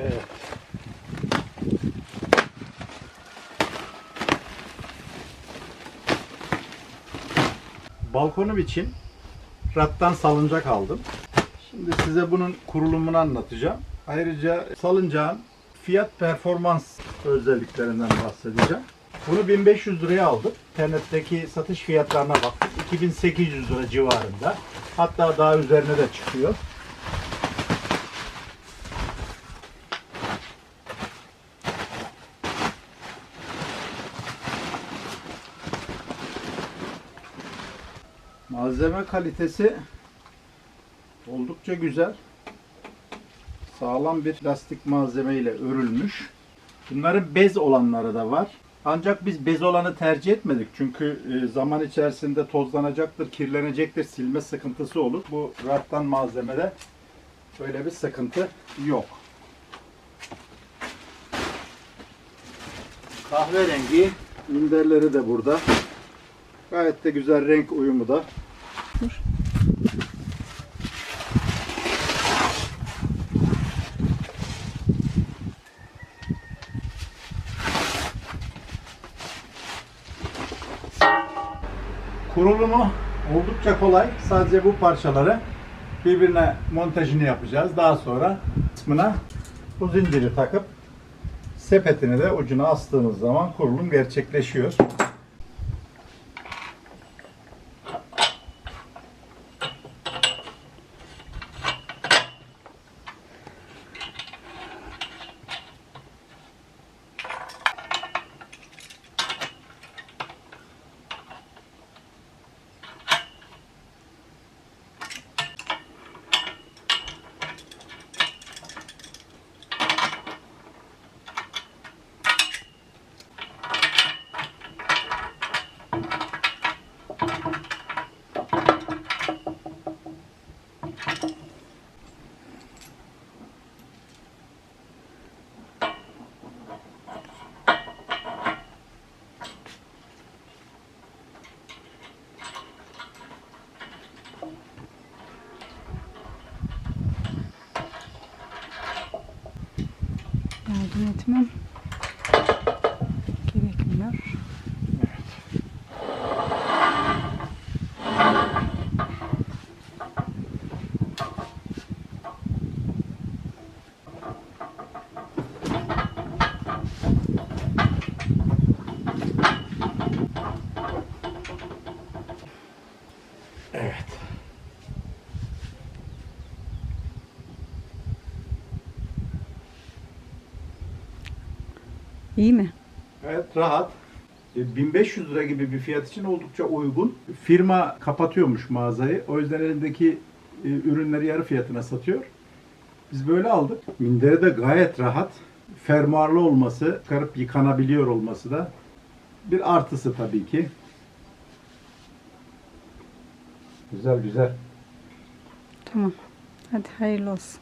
Evet. Balkonum için rattan salıncak aldım. Şimdi size bunun kurulumunu anlatacağım. Ayrıca salıncağın fiyat performans özelliklerinden bahsedeceğim. Bunu 1500 liraya aldım. İnternetteki satış fiyatlarına baktım. 2800 lira civarında. Hatta daha üzerine de çıkıyor. Malzeme kalitesi oldukça güzel. Sağlam bir plastik malzeme ile örülmüş. Bunların bez olanları da var. Ancak biz bez olanı tercih etmedik. Çünkü e, zaman içerisinde tozlanacaktır, kirlenecektir, silme sıkıntısı olur. Bu rattan malzemede böyle bir sıkıntı yok. Kahverengi minderleri de burada. Gayet de güzel renk uyumu da. Kurulumu oldukça kolay. Sadece bu parçaları birbirine montajını yapacağız. Daha sonra kısmına bu zinciri takıp sepetini de ucuna astığımız zaman kurulum gerçekleşiyor. Yardım etmem gerekmiyor. Evet. İyi mi? Evet rahat. E, 1500 lira gibi bir fiyat için oldukça uygun. Firma kapatıyormuş mağazayı. O yüzden elindeki e, ürünleri yarı fiyatına satıyor. Biz böyle aldık. Minderi de gayet rahat. Fermuarlı olması, çıkarıp yıkanabiliyor olması da bir artısı tabii ki. Güzel güzel. Tamam. Hadi hayırlı olsun.